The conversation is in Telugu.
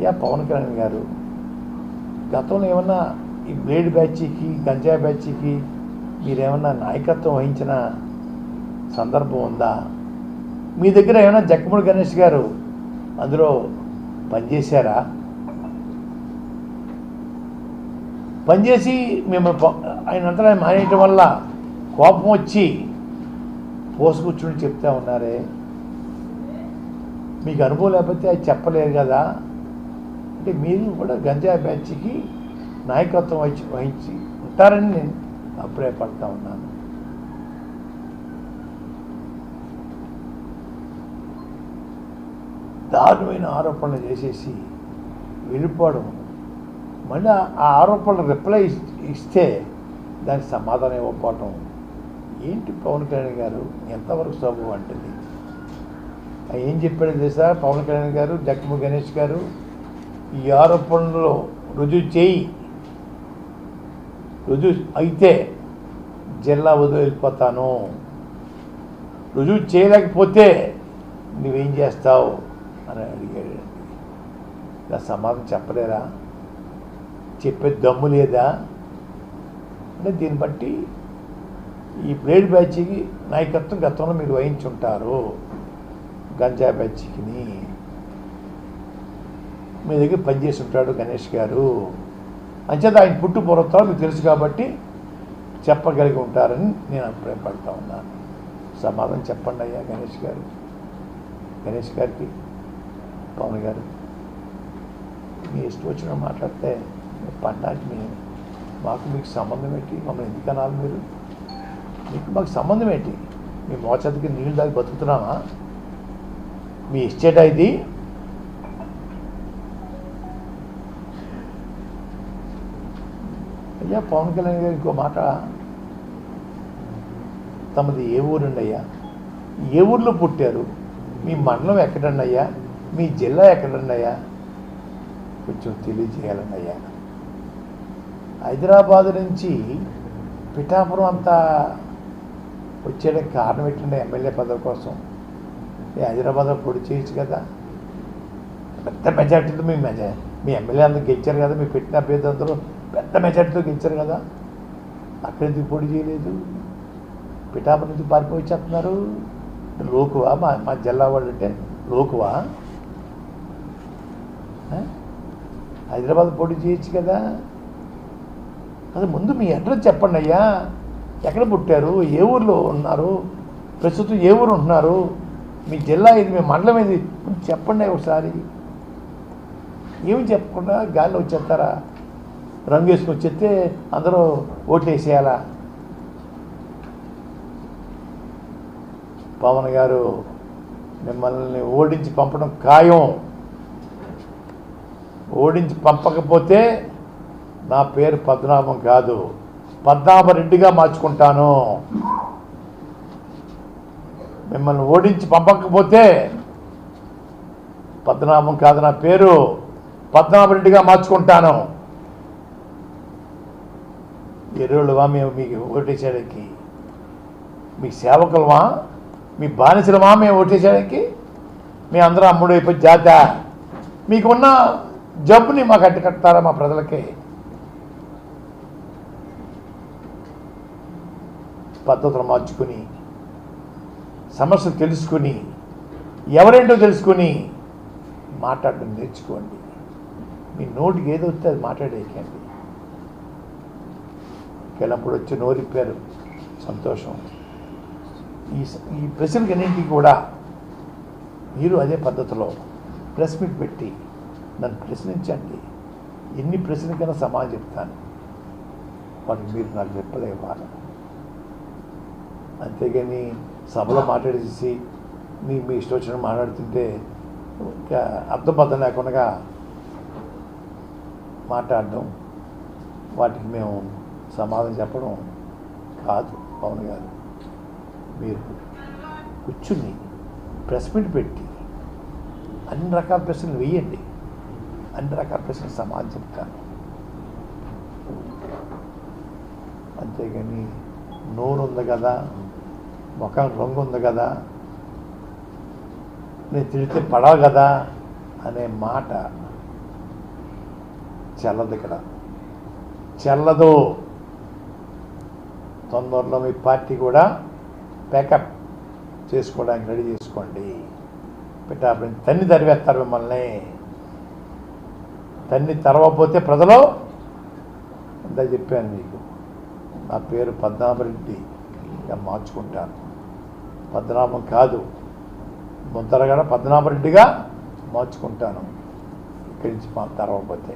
అయ్యా పవన్ కళ్యాణ్ గారు గతంలో ఏమన్నా ఈ బ్లేడ్ బ్యాచ్కి గంజా బ్యాచ్కి మీరేమన్నా నాయకత్వం వహించిన సందర్భం ఉందా? మీ దగ్గర ఏమైనా జక్కముడి గణేష్ గారు అందులో పనిచేశారా? పనిచేసి మేము ఆయన అంతా మానేయటం వల్ల కోపం వచ్చి పోసుకూర్చుని చెప్తా ఉన్నారే. మీకు అనుభవం లేకపోతే అది చెప్పలేరు కదా. అంటే మీరు కూడా గంజా బ్యాచ్కి నాయకత్వం వహించి వహించి ఉంటారని నేను అభిప్రాయపడతా ఉన్నాను. దారుణమైన ఆరోపణలు చేసేసి వెళ్ళిపోవడం మళ్ళీ ఆ- ఆరోపణలు రిప్లై ఇస్తే దానికి సమాధానం ఇవ్వకపోవటం. ఏంటి పవన్ కళ్యాణ్ గారు? ఎంతవరకు సబు అంటుంది? ఏం చెప్పాడు తెలుసా? పవన్ కళ్యాణ్ గారు జక్కము గణేష్ గారు ఈ ఆరోపణలో రుజువు చేయి. రుజువు అయితే జిల్లా వదిలిపోతాను. రుజువు చేయలేకపోతే నువ్వేం చేస్తావు? అని అడిగాడు ఇలా సమాధానం చెప్పలేరా? చెప్పే దమ్ము లేదా? అంటే దీన్ని బట్టి ఈ బ్లేడ్ బ్యాచ్కి నాయకత్వం గతంలో మీరు వహించుంటారు. గంజా బ్యాచ్కిని. మీ దగ్గర పనిచేసి ఉంటాడు గణేష్ గారు. అంచేత ఆయన పుట్టు పూర్వతాలు మీకు తెలుసు కాబట్టి చెప్పగలిగి ఉంటారని నేను అభిప్రాయపడతా ఉన్నాను సమాధానం చెప్పండి అయ్యా గణేష్ గారు. గణేష్ గారికి పవన్ గారు మీ ఇష్టం వచ్చిన మాట్లాడితే పండడానికి మీ మాకు మీకు సంబంధం ఏంటి? మమ్మల్ని ఎందుకు అనాలి మీరు? మీకు మాకు సంబంధం ఏంటి? మీ మోచేతికి నీళ్ళు దాగి బతుకుతున్నామా? మీ ఇచ్చేట ఇది అయ్యా పవన్ కళ్యాణ్ గారు ఇంకో మాట. తమది ఏ ఊరండి అయ్యా ఏ ఊర్లో పుట్టారు? మీ మండలం ఎక్కడండి అయ్యా మీ జిల్లా ఎక్కడండి అయ్యా కొంచెం తెలియజేయాలండి అయ్యా హైదరాబాద్ నుంచి పిఠాపురం అంతా వచ్చేయడానికి కారణం ఏంటండి ఎమ్మెల్యే పదవి కోసం. ఈ హైదరాబాద్లో పొడి చేయొచ్చు కదా. పెద్ద మెజార్టీతో మీ మెజార్ మీ ఎమ్మెల్యే అందరూ గెలిచారు కదా మీ పెట్టిన అభ్యర్థి అందరూ పెద్ద మెజార్టీతో గెలిచారు కదా. అక్కడ ఎందుకు పొడి చేయలేదు? పిఠాపు నుంచి పారిపోయి చెప్తున్నారు లోకువా? మా మా జిల్లా వాళ్ళు అంటే లోకువా? హైదరాబాద్ పొడి చేయొచ్చు కదా. అది ముందు మీ అడ్రస్ చెప్పండి అయ్యా. ఎక్కడ పుట్టారు? ఏ ఊర్లో ఉన్నారు? ప్రస్తుతం ఏ ఊరు ఉంటున్నారు? మీ జిల్లా ఇది మీ మండలం ఇది చెప్పండి ఒకసారి. ఏమి చెప్పకుండా గాల్లో వచ్చేస్తారా? రంగు వేసుకొని వచ్చేస్తే అందరూ ఓట్లు వేసేయాలా పవన్ గారు మిమ్మల్ని ఓడించి పంపడం ఖాయం. ఓడించి పంపకపోతే నా పేరు పద్మనాభం కాదు. పద్మనాభరెడ్డిగా మార్చుకుంటాను. మిమ్మల్ని ఓడించి పంపకపోతే పద్మనాభం కాదు నా పేరు. పద్మనాభరెడ్డిగా మార్చుకుంటాను. ఎర్రోళ్ళువా? మేము మీకు ఓటేసేయడానికి మీ సేవకులమా మీ బానిసలమా మేము ఓటేసేయడానికి మీ అందరూ అమ్ముడు అయిపోయి జాత. మీకున్న జబ్బుని మాకు అడ్డు కట్టారా మా ప్రజలకి? పద్ధతులు మార్చుకుని సమస్యలు తెలుసుకుని ఎవరేంటో తెలుసుకుని మాట్లాడడం నేర్చుకోండి. మీ నోటికి ఏదో వస్తే అది మాట్లాడేయకండి. కెలంపుడు వచ్చి నోరిప్పారు. సంతోషం. ఈ ఈ ప్రశ్నలన్నింటికి కూడా మీరు అదే పద్ధతిలో ప్రెస్ మీట్ పెట్టి నన్ను ప్రశ్నించండి. ఎన్ని ప్రశ్నలకైనా సమాధానం చెప్తాను. వాటికి మీరు నాకు రిప్లై ఇవ్వాలి. అంతేగాని సభలో మాట్లాడేసి మీ మీ ఇష్టం వచ్చిన మాట్లాడుతుంటే ఇంకా అర్థబద్ధం లేకుండా మాట్లాడడం వాటికి మేము సమాధానం చెప్పడం కాదు పవన్ గారు. మీరు కూర్చుని ప్రెస్ మీట్ పెట్టి అన్ని రకాల ప్రశ్నలు వేయండి. అన్ని రకాల ప్రశ్నలు సమాధానం చెప్తాను. అంతేగాని నూనె ఉంది కదా ముఖం రంగు ఉంది కదా నేను తిడితే పడవ కదా అనే మాట చల్లదు ఇక్కడ. చెల్లదు. తొందరలో మీ పార్టీ కూడా ప్యాకప్ చేసుకోవడానికి రెడీ చేసుకోండి. పెట్టాపని తన్ని తరివేస్తారు మిమ్మల్ని. తన్ని తరవపోతే ప్రజలు అంతా చెప్పాను మీకు నా పేరు పద్మనాభరెడ్డి ఇక మార్చుకుంటాను. పద్మనాభం కాదు ముద్దరగడ పద్మనాభరెడ్డిగా మార్చుకుంటాను. ఇక్కడి నుంచి మా తరవపోతే